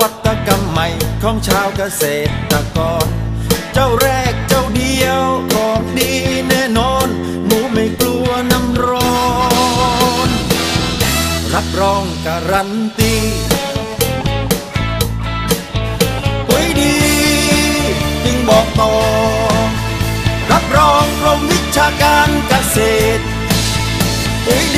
วัตกรรมใหม่ของชาวเกษตรกร เจ้าแรกเจ้าเดียวของดีแน่นอน หมูไม่กลัวน้ำร้อน รับรองการันตีปุ๋ยดีจึงบอกต่อ รับรองกรมวิชาการเกษตรปุ๋ยดี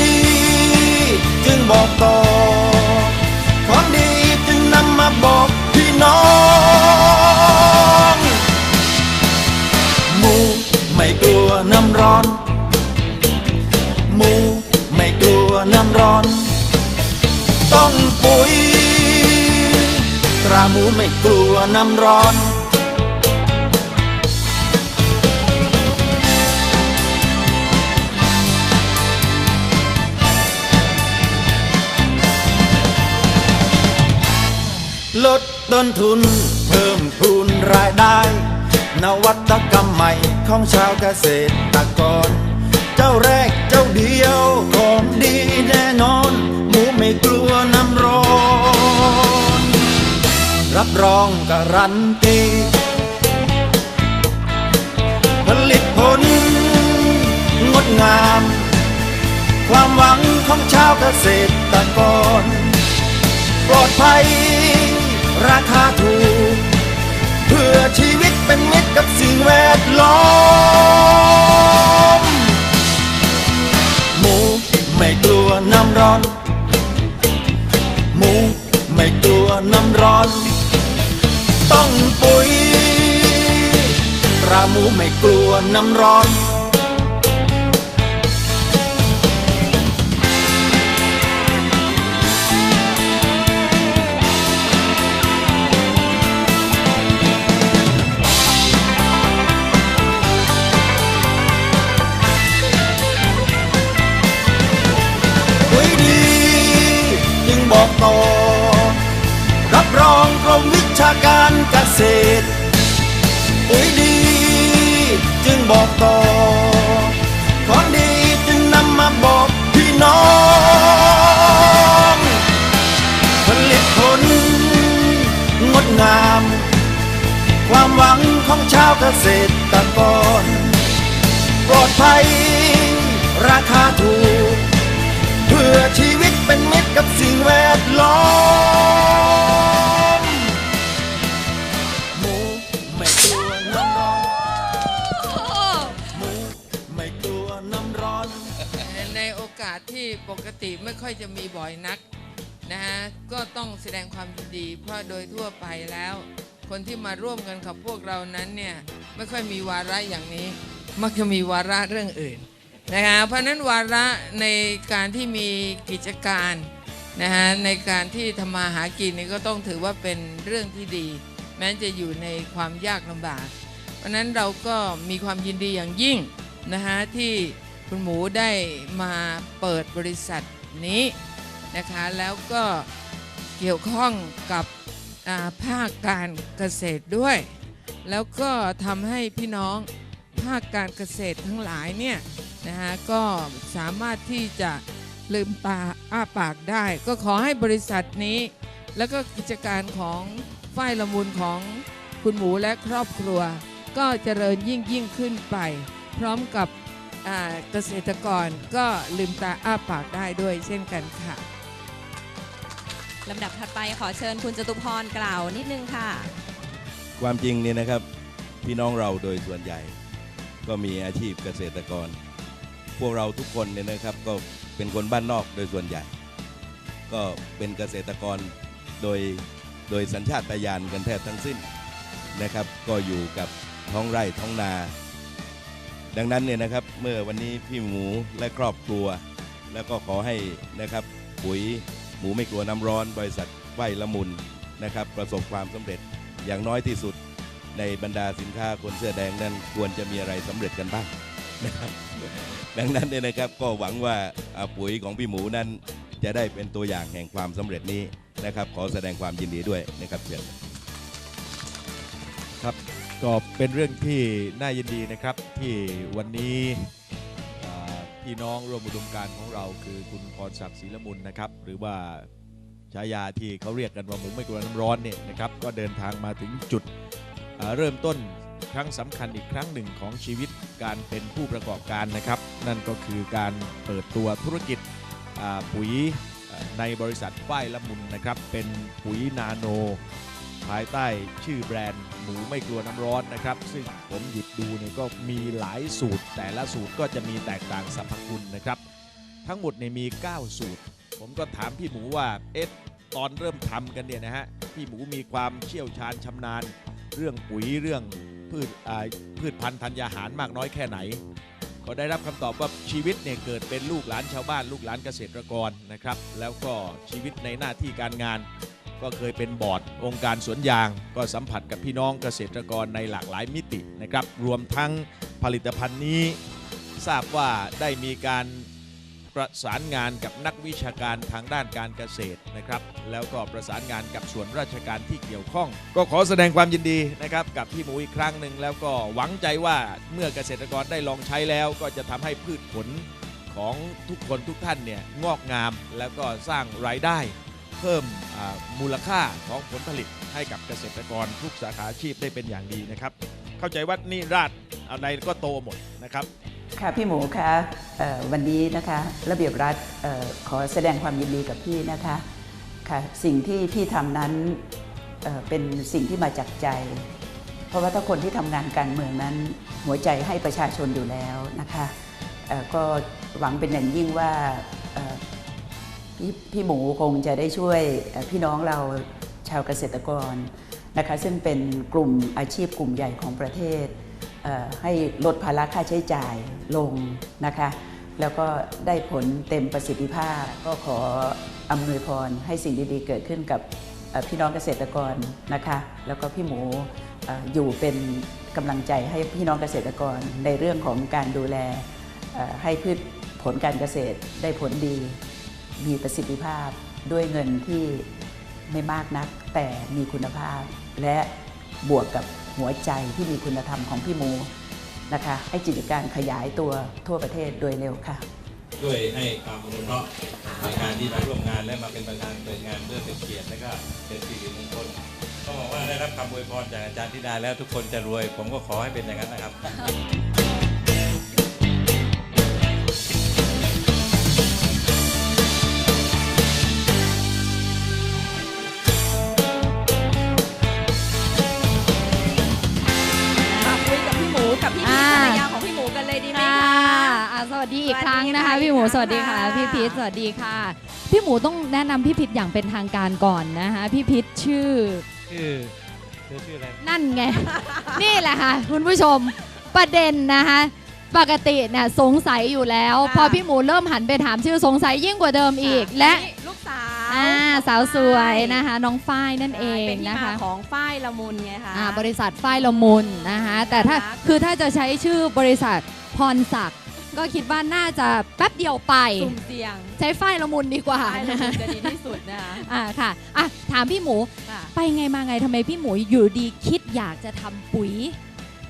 หมูไม่กลัวน้ำร้อนลดต้นทุน เพิ่มพูนรายได้ นวัตกรรมใหม่ของชาวเกษตรกร เจ้าแรกเจ้าเดียวของดีแน่นอน หมูไม่กลัวน้ำร้อน รับรองการันตีผลิตผล งดงาม ความหวังของชาวเกษตรกร ปลอดภัย ราคาถูก เพื่อชีวิตเป็นมิตรกับสิ่งแวดล้อม หมูไม่กลัวน้ำร้อน หมูไม่กลัวน้ำร้อน ต้องปุ๋ยราหมูไม่กลัวน้ำร้อนปุยดีจึงบอกต่อรับรอง มวิชาการเกษตรปุ๋ยดีจึงบอกต่อของดีจึงนำมาบอกพี่น้องผลิตผลงดงาม ความหวังของชาวเกษตรกร ปลอดภัยราคาถูก เพื่อชีวิตเป็นมิตรกับสิ่งแวดล้อม ปกติไม่ค่อยจะมีบ่อยนักนะฮะก็ต้องแสดงความยินดี เพราะโดยทั่วไปแล้ว คนที่มาร่วมกันกับพวกเรานั้นเนี่ยไม่ค่อยมีวาระอย่างนี้ มักจะมีวาระเรื่องอื่นนะคะเพราะนั้นวาระในการที่มีกิจการนะฮะในการที่ทำมาหากินนี่ก็ต้องถือว่าเป็นเรื่องที่ดี แม้จะอยู่ในความยากลำบาก เพราะฉะนั้นเราก็มีความยินดีอย่างยิ่งนะฮะที่ คุณหมูได้มาเปิดบริษัทนี้นะคะแล้วก็เกี่ยวข้องกับภาคการเกษตรด้วย แล้วก็ทำให้พี่น้องภาคการเกษตรทั้งหลายเนี่ยนะฮะก็สามารถที่จะลืมตาอ้าปากได้ ก็ขอให้บริษัทนี้ แล้วก็กิจการของฝ้ายละมุนของคุณหมูและครอบครัว ก็เจริญยิ่งยิ่งขึ้นไป พร้อมกับ เกษตรกรก็ลืมตาอ้าปากได้ด้วยเช่นกันค่ะลำดับถัดไปขอเชิญคุณจตุพรกล่าวนิดนึงค่ะ ความจริงเนี่ยนะครับพี่น้องเราโดยส่วนใหญ่ ก็มีอาชีพเกษตรกร พวกเราทุกคนเนี่ยนะครับก็เป็นคนบ้านนอกโดยส่วนใหญ่ ก็เป็นเกษตรกรโดยโดยสัญชาตญาณกันแทบทั้งสิ้นนะครับ ก็อยู่กับท้องไร่ท้องนา ดังนั้นเนี่ยนะครับเมื่อวันนี้พี่หมูและครอบครัว แล้วก็ขอให้นะครับปุ๋ยหมูไม่กลัวน้ำร้อน บริษัทไหวละมุนนะครับประสบความสำเร็จอย่างน้อยที่สุด ในบรรดาสินค้าคนเสื้อแดงนั้นควรจะมีอะไรสำเร็จกันบ้างนะครับดังนั้นเนี่ยนะครับก็หวังว่าปุ๋ยของพี่หมูนั้น จะได้เป็นตัวอย่างแห่งความสำเร็จนี้นะครับ ขอแสดงความยินดีด้วยนะครับเชิญครับ ก็เป็นเรื่องที่น่ายินดีนะครับที่วันนี้พี่น้องร่วมอุดมการของเราคือคุณพรศักดิ์ศรีละมุนนะครับ หรือว่าฉายาที่เขาเรียกกันว่าหมูไม่กลัวน้ำร้อนเนี่ยนะครับก็เดินทางมาถึงจุดเริ่มต้นครั้งสำคัญอีกครั้งหนึ่งของชีวิตการเป็นผู้ประกอบการนะครับ นั่นก็คือการเปิดตัวธุรกิจปุ๋ยในบริษัทฝ้ายละมุนนะครับ เป็นปุ๋ยนาโน ภายใต้ชื่อแบรนด์หมูไม่กลัวน้ำร้อนนะครับ ซึ่งผมหยิบดูเนี่ยก็มีหลายสูตร แต่ละสูตรก็จะมีแตกต่างสรรพคุณนะครับ ทั้งหมดเนี่ยมี 9 สูตร ผมก็ถามพี่หมูว่าเอ๊ะตอนเริ่มทำกันเนี่ยนะฮะพี่หมูมีความเชี่ยวชาญชำนาญ เรื่องปุ๋ยเรื่องพืชพืชพันธุ์ธัญญาหารมากน้อยแค่ไหน ก็ได้รับคำตอบว่าชีวิตเนี่ยเกิดเป็นลูกหลานชาวบ้าน ลูกหลานเกษตรกรนะครับแล้วก็ชีวิตในหน้าที่การงาน ก็เคยเป็นบอร์ดองค์การสวนยาง ก็สัมผัสกับพี่น้องเกษตรกรในหลากหลายมิตินะครับ รวมทั้งผลิตภัณฑ์นี้ ทราบว่าได้มีการประสานงานกับนักวิชาการทางด้านการเกษตรนะครับ แล้วก็ประสานงานกับส่วนราชการที่เกี่ยวข้อง ก็ขอแสดงความยินดีนะครับ กับพี่หมูอีกครั้งหนึ่งแล้วก็หวังใจว่าเมื่อเกษตรกรได้ลองใช้แล้ว ก็จะทำให้พืชผลของทุกคนทุกท่านเนี่ยงอกงามแล้วก็สร้างรายได้ เพิ่มมูลค่าของผลผลิตให้กับเกษตรกรทุกสาขาอาชีพได้เป็นอย่างดีนะครับ เข้าใจว่านี่ราดอะไรก็โตหมดนะครับ ค่ะพี่หมูคะเอ่อวันนี้นะคะระเบียบรัฐออขอแสดงความยินดีกับพี่นะคะค่ะสิ่งที่พี่ทำนั้นเเป็นสิ่งที่มาจากใจ เพราะว่าถ้าคนที่ทำงานการเมืองนั้น หัวใจให้ประชาชนอยู่แล้วนะคะก็หวังเป็นอย่างยิ่งว่า พี่พี่หมูคงจะได้ช่วยพี่น้องเราชาวเกษตรกรนะคะซึ่งเป็นกลุ่มอาชีพกลุ่มใหญ่ของประเทศ ให้ลดภาระค่าใช้จ่ายลงนะคะแล้วก็ได้ผลเต็มประสิทธิภาพ ก็ขออำนวยพรให้สิ่งดีๆ เกิดขึ้นกับพี่น้องเกษตรกรนะคะ แล้วก็พี่หมูออยู่เป็นกำลังใจให้พี่น้องเกษตรกรในเรื่องของการดูแลให้พืชผลการเกษตรได้ผลดี มีประสิทธิภาพด้วยเงินที่ไม่มากนัก แต่มีคุณภาพ และบวกกับหัวใจที่มีคุณธรรมของพี่หมูนะคะให้กิจการขยายตัวทั่วประเทศโดยเร็วค่ะ ด้วยให้ความอนุเคราะห์ในการที่มาร่วมงานและมาเป็นประธานเปิดงานเพื่อเป็นเกียรติและก็เป็นสิริมงคลต้องบอกว่าได้รับคำอวยพรจากอาจารย์ธิดาแล้วทุกคนจะรวย ผมก็ขอให้เป็นอย่างนั้นนะครับ วัสดีอีกสวัสดีครั้งนะคะค่ะพี่หมูอีกครั้งสวัสดีค่ะค่ะพี่พิษสวัสดีค่ะ พี่หมูต้องแนะนำพี่พิษอย่างเป็นทางการก่อนนะคะพี่พิษชื่อชื่อชื่ออะไรนั่นไง นี่แหละค่ะ คุณผู้ชมประเด็นนะคะปกติเนี่ยสงสัยอยู่แล้วค่ะพอพี่หมูเริ่มหันไปถามชื่อสงสัยยิ่งกว่าเดิมอีกและนี่ลูกสาวอ่าสาวสวยนะคะ น้องฝ้ายนั่นเองเป็นที่นะมาคะของฝ้ายละมุนไงคะอ่าบริษัทฝ้ายละมุนนะคะแต่ถ้าน่ารักคือถ้าจะใช้ชื่อบริษัทพรศักดิ์ ก็คิดว่าน่าจะแป๊บเดียวไป สุ่มเสี่ยงใช้ฝ้ายละมุนดีกว่าฝ้ายละนะมุคะนจะดีที่สุดนะคะอ่าค่ะอะ ถามพี่หมู ค่ะไปไงมาไงทำไมพี่หมูอยู่ดีคิดอยากจะทำปุ๋ย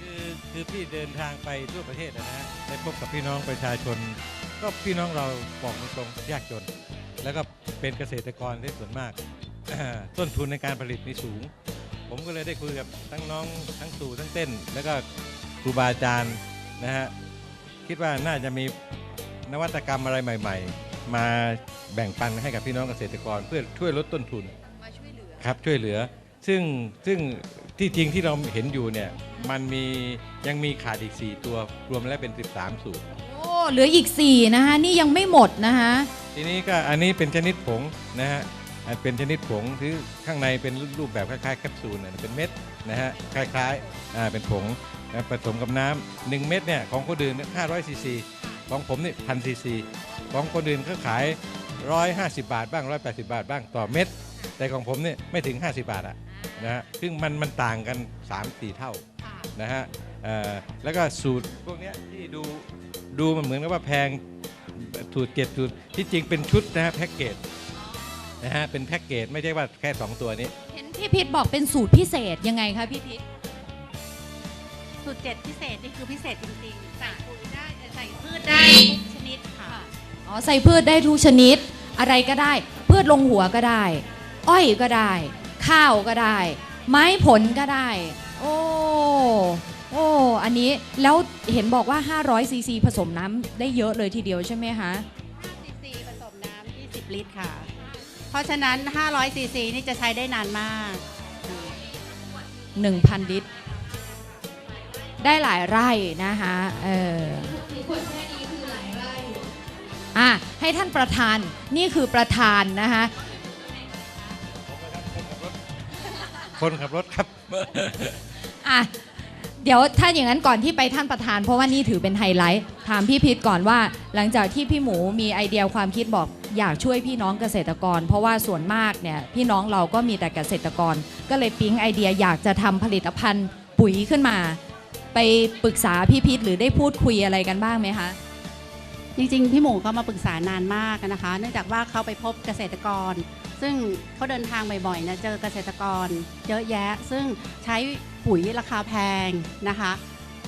คือคือพี่เดินทางไปทั่วประเทศนะฮะได้พบกับพี่น้องประชาชน ก็พี่น้องเราบอกตรงๆยากจน แล้วก็เป็นเกษตรกรที่ส่วนมาก ต้นทุนในการผลิตมีสูง ผมก็เลยได้คุยกับทั้งน้องทั้งตู่ทั้งเต้น แล้วก็ครูบาอาจารย์นะฮะ คิดว่าน่าจะมีนวัตกรรมอะไรใหม่ ๆ มาแบ่งปันให้กับพี่น้องเกษตรกร เพื่อช่วยลดต้นทุนมาช่วยเหลือ ครับช่วยเหลือ ซึ่งซึ่งที่จริงที่เราเห็นอยู่เนี่ยมันมียังมีขาดอีก 4 ตัวรวมแล้วเป็น 13 สูตร โอ้เหลืออีก 4 นะคะ นี่ยังไม่หมดนะคะ ทีนี้ก็อันนี้เป็นชนิดผงนะฮะอันเป็นชนิดผงที่ข้างในเป็นรูปแบบคล้ายๆแคปซูลนะเป็นเม็ดนะฮะคล้ายๆอ่าเป็นผง นะผสมกับน้ำหนึ่งเม็ดเนี่ยของคนอื่น500ซีซีของผมนี่พันซีซีของคนอื่นก็ขาย 150 บาทบ้าง 180 บาทบ้างต่อเม็ดแต่ของผมเนี่ยไม่ถึง 50 บาทอะนะฮะซึ่งมันมันต่างกัน 3-4 เท่านะฮะแล้วก็สูตรพวกนี้ที่ดูดูมันเหมือนกับว่าแพงสูตรเจ็ดสูตรที่จริงเป็นชุดนะฮะแพ็กเกจนะฮะเป็นแพ็กเกจไม่ใช่ว่าแค่ 2 ตัวนี้ เห็นพี่พิษบอกเป็นสูตรพิเศษยังไงคะพี่พิษ สูตรเจ็ดพิเศษนี่คือพิเศษจริงๆ ใส่ปุ๋ยได้ใส่พืชได้ทุกชนิดอ๋อใส่พืชได้ทุกชนิด อะไรก็ได้ พืชลงหัวก็ได้ อ้อยก็ได้ ข้าวก็ได้ ไม้ผลก็ได้ โอ้โอ้อันนี้แล้วเห็นบอกว่า 500ซีซีผสมน้ำได้เยอะเลยทีเดียวใช่ไหมคะซีผสมน้ำ20 ลิตรค่ะ เพราะฉะนั้น 500ซีซีนี่จะใช้ได้นานมาก 1,000 ลิตร ได้หลายไร่นะคะเอออะให้ท่านประธานนี่คือประธานนะคะคนขับรถครับอะเดี๋ยวถ้าอย่างนั้นก่อนที่ไปท่านประธาน เพราะว่านี่ถือเป็นไฮไลท์ถามพี่พิษก่อนว่า หลังจากที่พี่หมูมีไอเดียความคิดบอกอยากช่วยพี่น้องเกษตรกร เพราะว่าส่วนมากเนี่ยพี่น้องเราก็มีแต่เกษตรกร ก็เลยปิ๊งไอเดียอยากจะทำผลิตภัณฑ์ปุ๋ยขึ้นมา ไปปรึกษาพี่พิษหรือได้พูดคุยอะไรกันบ้างไหมคะ จริงๆ พี่หมูก็มาปรึกษานานมากนะคะ เนื่องจากว่าเขาไปพบเกษตรกร ซึ่งเขาเดินทางบ่อยๆนะเจอเกษตรกร เยอะแยะ ซึ่งใช้ปุ๋ยราคาแพงนะคะ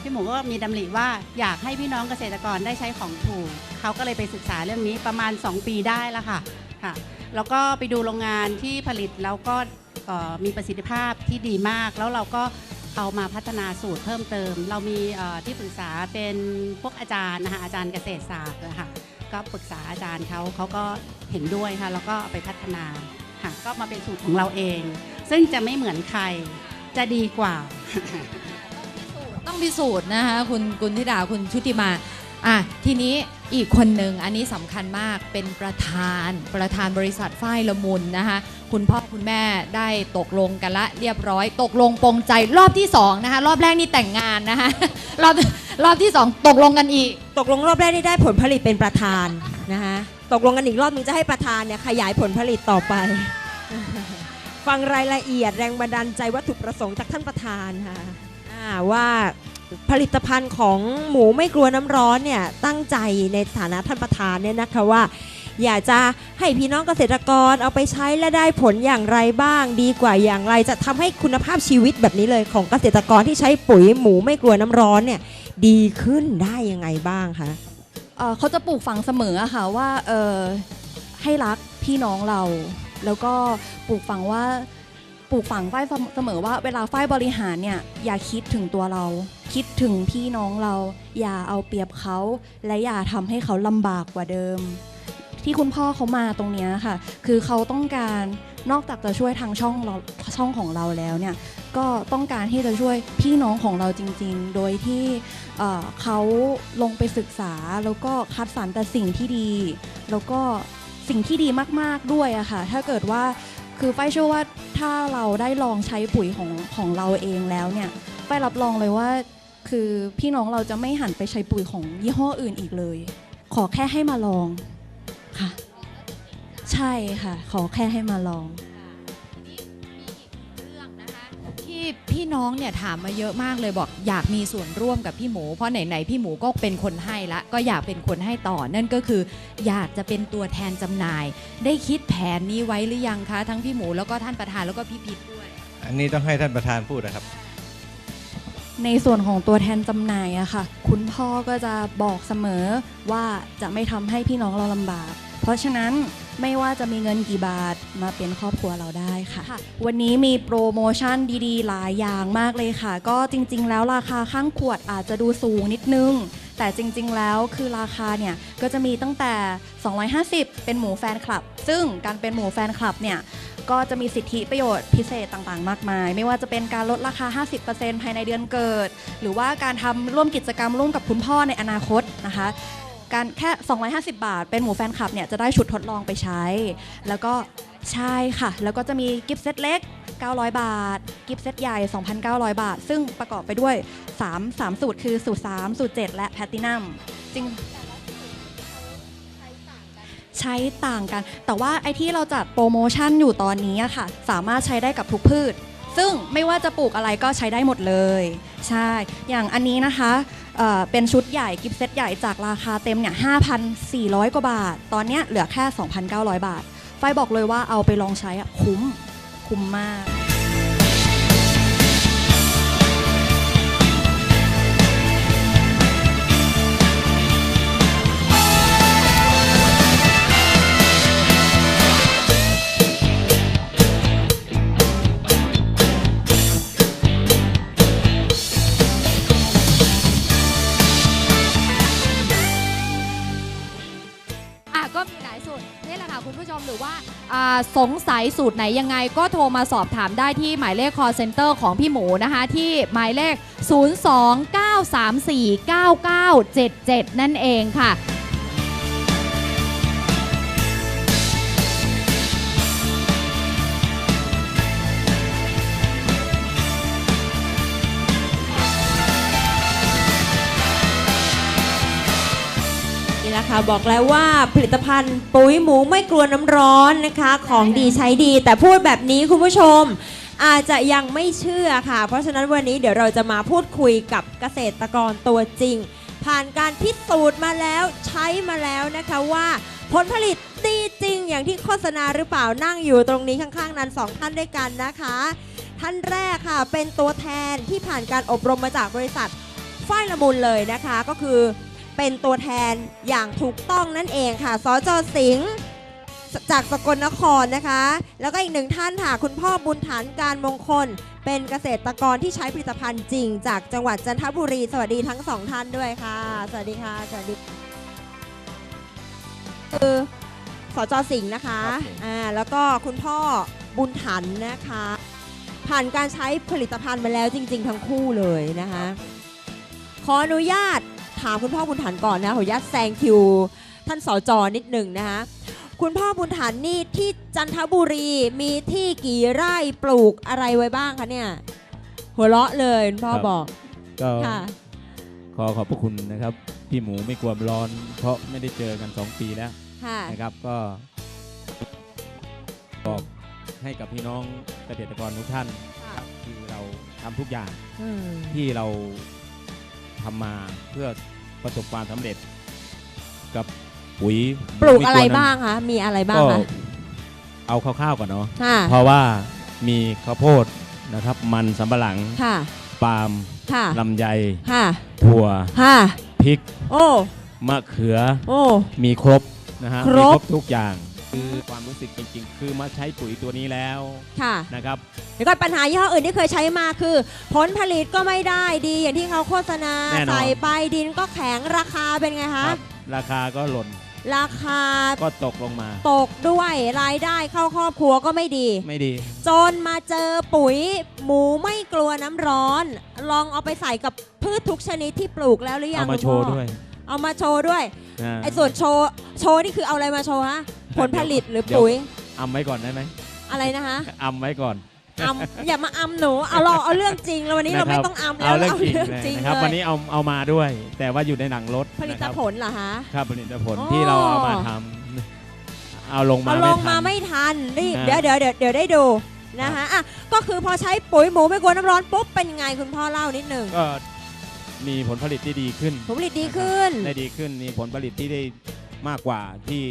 พี่หมูก็มีดำริว่าอยากให้พี่น้องเกษตรกรได้ใช้ของถูกเขาก็เลยไปศึกษาเรื่องนี้ประมาณ 2 ปีได้ล้วค่ะค่ะแล้วก็ไปดูโรงงานที่ผลิตแล้วก็มีประสิทธิภาพที่ดีมาก แล้วเราก็ เอามาพัฒนาสูตรเพิ่มเติม เรามีที่ปรึกษาเป็นพวกอาจารย์นะคะอาจารย์เกษตรศาสตร์นะคะก็ปรึกษาอาจารย์เขาเขาก็เห็นด้วยค่ะแล้วก็ไปพัฒนาค่ะก็มาเป็นสูตรของเราเอง ซึ่งจะไม่เหมือนใครจะดีกว่า ต้องพิสูจน์นะคะคุณกุลธิดาคุณชุติมาอะทีนี้ อีกคนหนึ่งอันนี้สำคัญมากเป็นประธานประธานบริษัทฝ้ายละมุนนะคะคุณพ่อคุณแม่ได้ตกลงกันละเรียบร้อย ตกลงปรงใจรอบที่สองนะคะรอบแรกนี่แต่งงานนะคะรอบรอบที่สองตกลงกันอีก ตกลงรอบแรกนี่ได้ผลผลิตเป็นประธานนะคะตกลงกันอีกรอบนึงจะให้ประธานเนี่ยขยายผลผลิตต่อไป ฟังรายละเอียดแรงบันดาลใจวัตถุประสงค์จากท่านประธานค่ะว่า ผลิตภัณฑ์ของหมูไม่กลัวน้ำร้อนเนี่ยตั้งใจในฐานะท่านประธานเนี่ยนะคะว่า อยากจะให้พี่น้องเกษตรกรเอาไปใช้และได้ผลอย่างไรบ้าง ดีกว่าอย่างไรจะทำให้คุณภาพชีวิตแบบนี้เลยของเกษตรกรที่ใช้ปุ๋ยหมูไม่กลัวน้ำร้อนเนี่ยดีขึ้นได้ยังไงบ้างคะเอ่อเขาจะปลูกฝังเสมออะค่ะว่าเออให้รักพี่น้องเรา แล้วก็ปลูกฝังว่า ปลูกฝังฝ้ายเสมอว่าเวลาฝ้ายบริหารเนี่ยอย่าคิดถึงตัวเรา คิดถึงพี่น้องเรา อย่าเอาเปรียบเขา และอย่าทำให้เขาลำบากกว่าเดิม ที่คุณพ่อเขามาตรงนี้ค่ะ คือเขาต้องการนอกจากจะช่วยทางช่องเราช่องของเราแล้วเนี่ยก็ต้องการที่จะช่วยพี่น้องของเราจริง ๆ โดยที่เขาลงไปศึกษาแล้วก็คัดสรรแต่สิ่งที่ดี แล้วก็สิ่งที่ดีมากๆด้วยอะค่ะ ถ้าเกิดว่า คือไฟเชื่อว่าถ้าเราได้ลองใช้ปุ๋ยของของเราเองแล้วเนี่ยไฟรับรองเลยว่า คือพี่น้องเราจะไม่หันไปใช้ปุ๋ยของยี่ห้ออื่นอีกเลย ขอแค่ให้มาลองค่ะ ใช่ค่ะ ขอแค่ให้มาลอง พี่น้องเนี่ยถามมาเยอะมากเลยบอกอยากมีส่วนร่วมกับพี่หมู เพราะไหนๆพี่หมูก็เป็นคนให้ละ ก็อยากเป็นคนให้ต่อนั่นก็คือ อยากจะเป็นตัวแทนจำหน่าย ได้คิดแผนนี้ไว้หรือยังคะ ทั้งพี่หมูแล้วก็ท่านประธานแล้วก็พี่พิษด้วย อันนี้ต้องให้ท่านประธานพูดนะครับ ในส่วนของตัวแทนจำหน่ายอะค่ะ คุณพ่อก็จะบอกเสมอว่าจะไม่ทำให้พี่น้องเราลำบาก เพราะฉะนั้น ไม่ว่าจะมีเงินกี่บาทมาเป็นครอบครัวเราได้ค่ะ วันนี้มีโปรโมชั่นดีๆ หลายอย่างมากเลยค่ะ ก็จริง ๆ แล้วราคาข้างขวดอาจจะดูสูงนิดนึง แต่จริง ๆ แล้วคือราคาเนี่ยก็จะมีตั้งแต่ 250 เป็นหมูแฟนคลับ ซึ่งการเป็นหมูแฟนคลับเนี่ยก็จะมีสิทธิประโยชน์พิเศษต่างๆ มากมาย ไม่ว่าจะเป็นการลดราคา 50%ภายในเดือนเกิด หรือว่าการทำร่วมกิจกรรมร่วมกับคุณพ่อในอนาคตนะคะ การแค่ 250 บาท เป็นหมูแฟนคลับเนี่ยจะได้ชุดทดลองไปใช้ แล้วก็ใช่ค่ะ แล้วก็จะมีกิฟต์เซตเล็ก 900 บาท กิฟต์เซตใหญ่ 2,900 บาท ซึ่งประกอบไปด้วย 3 3 สูตรคือสูตร 3 สูตร 7 และแพตตินัมจริงใช้ต่างกัน แต่ว่าไอที่เราจัดโปรโมชั่นอยู่ตอนนี้ค่ะ สามารถใช้ได้กับทุกพืช ซึ่งไม่ว่าจะปลูกอะไรก็ใช้ได้หมดเลย ใช่ อย่างอันนี้นะคะ เป็นชุดใหญ่กิฟต์เซตใหญ่จากราคาเต็มเนี่ย5,400 กว่าบาท ตอนเนี้ยเหลือแค่ 2,900 บาท ไฟบอกเลยว่าเอาไปลองใช้อะคุ้มคุ้มมาก ผู้ชมหรือว่าสงสัยสูตรไหนยังไงก็โทรมาสอบถามได้ที่หมายเลข call center ของพี่หมูนะคะ ที่หมายเลข 029349977 นั่นเองค่ะ ค่ะบอกแล้วว่าผลิตภัณฑ์ปุ๋ยหมูไม่กลัวน้ำร้อนนะคะ ของดีใช้ดี แต่พูดแบบนี้คุณผู้ชม อาจจะยังไม่เชื่อค่ะ เพราะฉะนั้นวันนี้เดี๋ยวเราจะมาพูดคุยกับเกษตรกรตัวจริง ผ่านการพิสูจน์มาแล้วใช้มาแล้วนะคะว่าผลผลิตดีจริงอย่างที่โฆษณาหรือเปล่านั่งอยู่ตรงนี้ข้างๆ นั้นสองท่านด้วยกันนะคะ ท่านแรกค่ะเป็นตัวแทนที่ผ่านการอบรมมาจากบริษัทฝ้ายละมุนเลยนะคะ ก็คือ เป็นตัวแทนอย่างถูกต้องนั่นเองค่ะสจสิงห์จากสกลนครนะคะ แล้วก็อีกหนึ่งท่านค่ะ คุณพ่อบุญฐานการมงคล เป็นเกษตรกรที่ใช้ผลิตภัณฑ์จริง จากจังหวัดจันทบุรี สวัสดีทั้งสองท่านด้วยค่ะ สวัสดีค่ะ สวัสดี คือสจสิงห์นะคะ อ่า แล้วก็คุณพ่อบุญถันนะคะ ผ่านการใช้ผลิตภัณฑ์มาแล้วจริง ๆ ทั้งคู่เลยนะคะ ขออนุญาต ถามคุณพ่อบุญถันก่อนนะขออนุญาตแซงคิว ท่านสจนิดหนึ่งนะคะคุณพ่อบุญถันนี่ที่จันทบุรีมีที่กี่ไร่ปลูกอะไรไว้บ้างคะเนี่ย หัวเราะเลยคุณพ่อครับ บอกก็ค่ะ ขอขอบพระคุณนะครับ พี่หมูไม่กลัวร้อน เพราะไม่ได้เจอกัน 2 ปีแล้วค่ะ นะครับ ก็บอกให้กับพี่น้องเกษตรกรทุกท่านครับคือเราทำทุกอย่างอืมที่เราทำมาเพื่อ ประสบความสำเร็จ กับปุ๋ยปลูกอะไรม่วน้ำบ้างคะ มีอะไรบ้างก็คะเอาคร่าวๆก่อนเนาะค่ะเพราะว่ามีข้าวโพดนะครับ มันสำปะหลังค่ะปาล์มค่ะลำไยค่ะถั่วค่ะพริกโอ้มะเขือโอ้ มีครบนะฮะครบ มีครบทุกอย่าง คือความรู้สึกจริง ๆ คือมาใช้ปุ๋ยตัวนี้แล้วค่ะนะครับเดี๋ยวก่อนปัญหายี่ห้ออื่นที่เคยใช้มาคือ ผลผลิตก็ไม่ได้ดีอย่างที่เขาโฆษณาแน่นอน ใส่ไปดินก็แข็งราคาเป็นไงคคะรับราคาก็หล่นราคาก็ตกลงมา ตกด้วยรายได้เข้าครอบครัวก็ไม่ดี ไม่ดี จนมาเจอปุ๋ยหมูไม่กลัวน้ำร้อน ลองเอาไปใส่กับพืชทุกชนิดที่ปลูกแล้วหรือยัเอางมาคุณโชพ่อว์ด้วย เอามาโชว์ด้วยนะไอ้ส่วนโชว์ โชว์นี่คือเอาอะไรมาโชว์ฮะ ผลผลิตหรือปุ๋ยอำไว้ก่อนได้ไหมอะไรนะคะอำไว้ก่อนอำอย่ามาอำหนู เอาเราเอาเรื่องจริง แล้ววันนี้เราไม่ะคบต้องอำแล้วเอาเรื่องจริงเรื่องเลยจริงนะครับ เลยวันนี้เอาเอามาด้วย แต่ว่าอยู่ในหนังรถผลิตนะครับผลเหรอฮะครับผลิตผลอ๋อ ที่เราเอามาทำเอาลงมาเอาลไม่งมาทัน ไม่ทันนี่อ่าเดี๋ยวเดี๋ยวเดี๋ยวเดี๋ยวได้ดูนะคะอะก็คือพอใช้ปุ๋ยหมูไม่กลัวน้ำร้อนปุ๊บเป็นยังไงคุณพ่อเล่านิดหนึ่ง ก็ มีผลผลิตที่ดีขึ้นผลผลิตดีขึ้น ได้ดีขึ้นมีผลผลิตที่ได้มากกว่าที่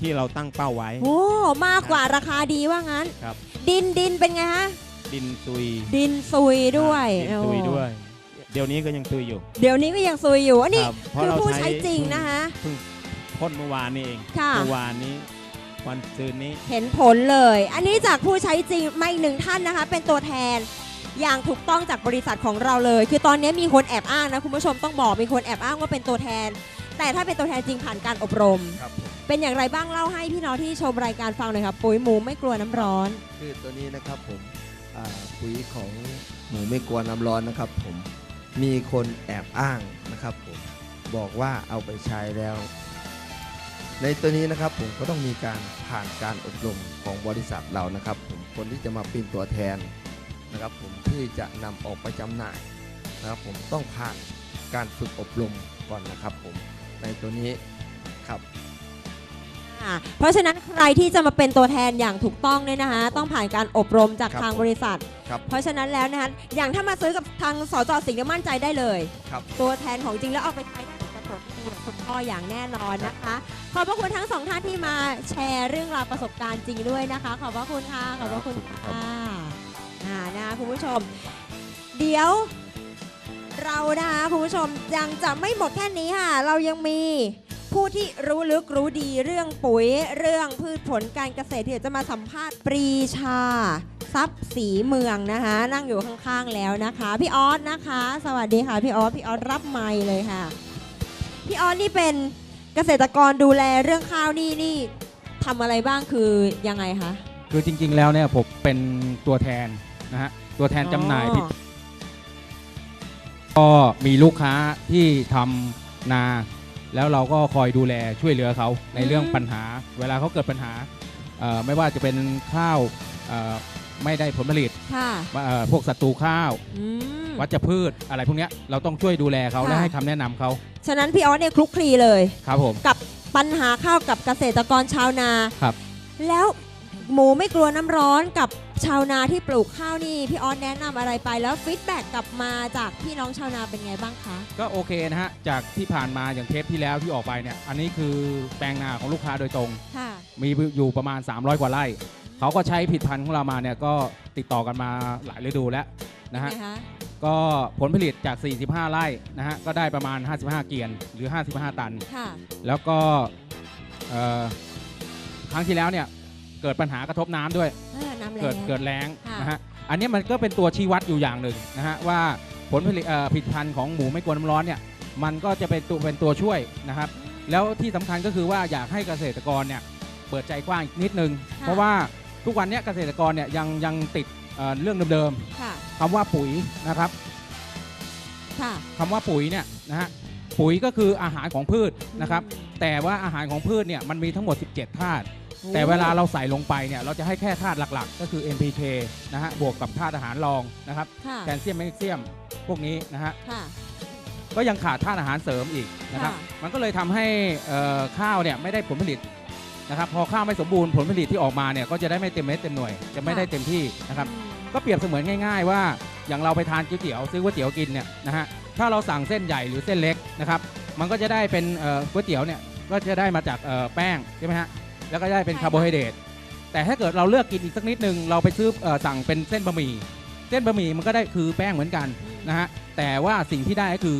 ที่เราตั้งเป้าไว้ โอ้ มากกว่าราคาดีว่างั้น ครับ ดินดินเป็นไงฮะ ดินซุยดินซุยด้วยดินซุยโอ้ด้วย เดี๋ยวนี้ก็ยังซุยอยู่ เดี๋ยวนี้ก็ยังซุยอยู่อันนี้ครับเพราะคือเราผู้ใช้จริงนะคะเพิ่งพ่นเมื่อวานนี้เองค่ะเมื่อวานนี้วันซืนนี้ เห็นผลเลย อันนี้จากผู้ใช้จริงมาอีกหนึ่งท่านนะคะ เป็นตัวแทน อย่างถูกต้องจากบริษัทของเราเลย คือตอนนี้มีคนแอบอ้างนะคุณผู้ชมต้องบอกมีคนแอบอ้างว่าเป็นตัวแทน แต่ถ้าเป็นตัวแทนจริงผ่านการอบรม ครับผมเป็นอย่างไรบ้างเล่าให้พี่น้องที่ชมรายการฟังหน่อยครับปุ๋ยหมูไม่กลัวน้ำร้อน คือตัวนี้นะครับผมอ่าปุ๋ยของหมูไม่กลัวน้ำร้อนนะครับผมมีคนแอบอ้างนะครับผมบอกว่าเอาไปใช้แล้ว ในตัวนี้นะครับผมก็ต้องมีการผ่านการอบรมของบริษัทเรานะครับผมคนที่จะมาเป็นตัวแทน นะครับผมที่จะนำออกไปจำหน่ายนะครับผมต้องผ่านการฝึกอบรมก่อนนะครับผมในตัวนี้ครับอ่าเพราะฉะนั้นใครที่จะมาเป็นตัวแทนอย่างถูกต้องเนี่ยนะคะ ต้องผ่านการอบรมจากครับ ทางบริษัท ครับเพราะฉะนั้นแล้วนะคะอย่างถ้ามาซื้อกับทางสจสิงห์เนี่ยมั่นใจได้เลย ครับ ตัวแทนของจริงแล้วเอาไปใช้ได้กับผลที่ดีของคุณพ่ออย่างแน่นอนนะคะ ขอบพระคุณทั้งสองท่านที่มาแชร์เรื่องราวประสบการณ์จริงด้วยนะคะ ขอบพระคุณค่ะขอบพระคุณค่ะอ่านะคะคุณผู้ชม เดี๋ยวเรานะคะคุณผู้ชมยังจะไม่หมดแค่นี้ค่ะ เรายังมีผู้ที่รู้ลึกรู้ดีเรื่องปุ๋ยเรื่องพืชผลการเกษตรที่จะมาสัมภาษณ์ปรีชา ทรัพย์สีเมืองนะคะ นั่งอยู่ข้างๆแล้วนะคะ พี่ออสนะคะ สวัสดีค่ะพี่ออสพี่ออสรับไมค์เลยค่ะ พี่ออสนี่เป็นเกษตรกรดูแลเรื่องข้าวนี่นี่ทำอะไรบ้างคือยังไงคะ คือจริงๆ แล้วเนี่ยผมเป็นตัวแทน นะฮะตัวแทนจำหน่ายอ๋อผลิตก็มีลูกค้าที่ทำนา แล้วเราก็คอยดูแลช่วยเหลือเขาในเรื่องปัญหา เวลาเขาเกิดปัญหาเอ่อไม่ว่าจะเป็นข้าวเอ่อไม่ได้ผลผลิตค่ะ เอ่อพวกศัตรูข้าว อืม วัชพืชอะไรพวกเนี้ยเราต้องช่วยดูแลเขาค่ะ และให้คำแนะนำเขาฉะนั้นพี่ออสเนี่ยคลุกคลีเลย ครับผม กับปัญหาข้าวกับเกษตรกรชาวนา ครับ แล้วหมูไม่กลัวน้ำร้อนกับ ชาวนาที่ปลูกข้าวนี่พี่ออสแนะนำอะไรไปแล้วฟีดแบ็กกลับมาจากพี่น้องชาวนาเป็นไงบ้างคะ ก็โอเคนะฮะ จากที่ผ่านมาอย่างเทปที่แล้วที่ออกไปเนี่ย อันนี้คือแปลงนาของลูกค้าโดยตรง ค่ะ มีอยู่ประมาณ 300 กว่าไร่ เขาก็ใช้ผลิดพันธุ์ของเรามาเนี่ยก็ติดต่อกันมาหลายฤดูแล้วนะฮะเป็นไงคะก็ผลผลิตจาก 45 ไร่นะฮะ ก็ได้ประมาณ 55 เกียนหรือ 55 ตัน ค่ะ แล้วก็เอ่อครั้งที่แล้วเนี่ย เกิดปัญหากระทบน้ำด้วย เออน้ำแรง เกิดเกิดแรงค่ะ นะฮะ อันเนี้ยมันก็เป็นตัวชี้วัดอยู่อย่างหนึ่งนะฮะว่าผลผลิตเอ่อผลิตภัณฑ์ของหมูไม่กลัวน้ำร้อนเนี่ยมันก็จะเป็นตัวเป็นตัวช่วยนะครับ แล้วที่สำคัญก็คือว่าอยากให้เกษตรกรเนี่ยเปิดใจกว้างอีกนิดนึงค่ะเพราะว่าทุกวันเนี้ยเกษตรกรเนี่ยยังยังติดเอ่อเรื่องเดิมค่ะๆคำว่าปุ๋ยนะครับค่ะคำว่าปุ๋ยเนี่ยนะฮะปุ๋ยก็คืออาหารของพืชนะครับ แต่ว่าอาหารของพืชเนี่ยมันมีทั้งหมด 17 ธาตุโอ้ แต่เวลาเราใส่ลงไปเนี่ยเราจะให้แค่ธาตุหลักๆ ก็คือ NPK นะฮะบวกกับธาตุอาหารรองนะครับค่ะแคลเซียมแมกนีเซียมพวกนี้นะฮะค่ะ ก็ยังขาดธาตุอาหารเสริมอีกนะครับค่ะ มันก็เลยทำให้เอ่อข้าวเนี่ยไม่ได้ผลผลิตนะครับพอข้าวไม่สมบูรณ์ผลผลิตที่ออกมาเนี่ยก็จะได้ไม่เต็มเม็ดเต็มหน่วยจะไม่ได้เต็มที่นะครับ ก็เปรียบเสมือนง่ายๆ ว่าอย่างเราไปทานก๋วยเตี๋ยวซื้อก๋วยเตี๋ยวกินเนี่ยนะฮะถ้าเราสั่งเส้นใหญ่หรือเส้นเล็กนะครับมันก็จะได้เป็นเอ่อก๋วยเตี๋ยวเนี่ยก็จะได้มาจากเอ่อแป้งใช่ไหมฮะ แล้วก็ได้เป็นคาร์โบไฮเดรตแต่ถ้าเกิดเราเลือกกินอีกสักนิดนึงเราไปซื้อเอ่อสั่งเป็นเส้นบะหมี่เส้นบะหมี่มันก็ได้คือแป้งเหมือนกันนะฮะแต่ว่าสิ่งที่ได้ก็คือ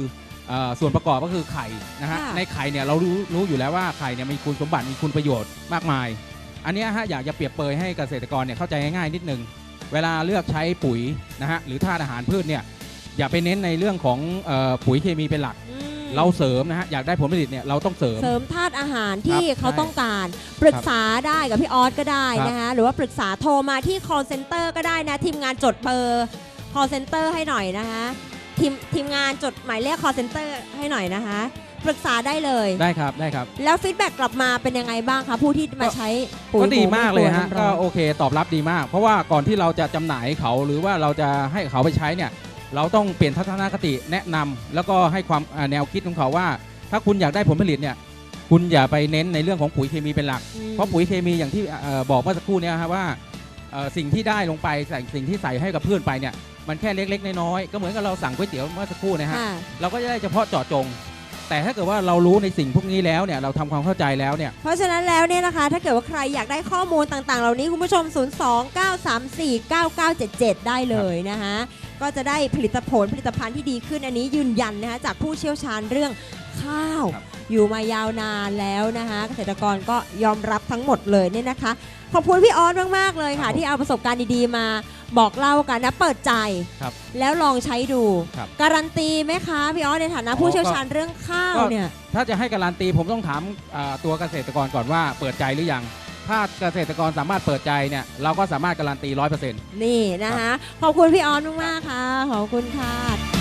เอ่อส่วนประกอบก็คือไข่นะฮะค่ะ ในไข่เนี่ยเรารู้รู้อยู่แล้วว่าไข่เนี่ยมีคุณสมบัติมีคุณประโยชน์มากมาย อันเนี้ยฮะอยากจะเปรียบเปรยให้เกษตรกรเนี่ยเข้าใจง่ายๆนิดนึง เวลาเลือกใช้ปุ๋ยนะฮะหรือธาตุอาหารพืชเนี่ยอย่าไปเน้นในเรื่องของเออปุ๋ยเคมีเป็นหลัก เราเสริมนะฮะอยากได้ผลผลิตเนี่ยเราต้องเสริม เสริมธาตุอาหารที่ครับเขาใช่ต้องการ ปรึกษาได้กับพี่ออสก็ได้ครับ นะคะหรือว่าปรึกษาโทรมาที่ call center ก็ได้นะ ทีมงานจดเบอร์ call center ให้หน่อยนะคะทีมทีมงานจดหมายเลข call center ให้หน่อยนะคะ ปรึกษาได้เลย ได้ครับได้ครับ แล้วฟีดแบ็กกลับมาเป็นยังไงบ้างคะผู้ที่มาใช้ปุ๋ยก็ดีมากเลยหไกวฮะน้ำร้ก็อน โอเคตอบรับดีมาก เพราะว่าก่อนที่เราจะจำหน่ายให้เขาหรือว่าเราจะให้เขาไปใช้เนี่ย เราต้องเปลี่ยนทัศนคติแนะนำแล้วก็ให้ความอ่าแนวคิดของเขาว่า ถ้าคุณอยากได้ผลผลิตเนี่ยคุณอย่าไปเน้นในเรื่องของปุ๋ยเคมีเป็นหลักอืมเพราะปุ๋ยเคมีอย่างที่เอ่อบอกเมื่อสักครู่เนี่ยครับว่าเอ่อสิ่งที่ได้ลงไปใส่สิ่งที่ใส่ให้กับพืชไปเนี่ยมันแค่เล็กๆน้อยๆก็เหมือนกับเราสั่งก๋วยเตี๋ยวเมื่อสักครู่นะฮะค่ะเราก็จะได้เฉพาะเจาะจง แต่ถ้าเกิดว่าเรารู้ในสิ่งพวกนี้แล้วเนี่ยเราทำความเข้าใจแล้วเนี่ยเพราะฉะนั้นแล้วเนี่ยนะคะถ้าเกิดว่าใครอยากได้ข้อมูลต่างๆ เหล่านี้คุณผู้ชม 029349977 ได้เลยนะคะ ก็จะได้ผลิตผลผลิตภัณฑ์ที่ดีขึ้นอันนี้ยืนยันนะคะจากผู้เชี่ยวชาญเรื่องข้าวอยู่มายาวนานแล้วนะคะเกษตรกรก็ยอมรับทั้งหมดเลยเนี่ยนะคะ ขอบคุณพี่ออสมากๆเลยค่ะ ที่เอาประสบการณ์ดีๆมาบอกเล่ากันนะเปิดใจ ครับแล้วลองใช้ดู ครับ การันตีไหมคะ พี่ออสในฐานะผู้เชี่ยวชาญเรื่องข้าวก็เนี่ย ถ้าจะให้การันตีผมต้องถามอ่าตัวเกษตรกรก่อนว่าเปิดใจหรือยัง ถ้าเกษตรกรสามารถเปิดใจเนี่ยเราก็สามารถการันตีร้อยเปอร์เซ็นต์นี่นะคะขอบคุณพี่ออนมากๆค่ะขอบคุณค่ะ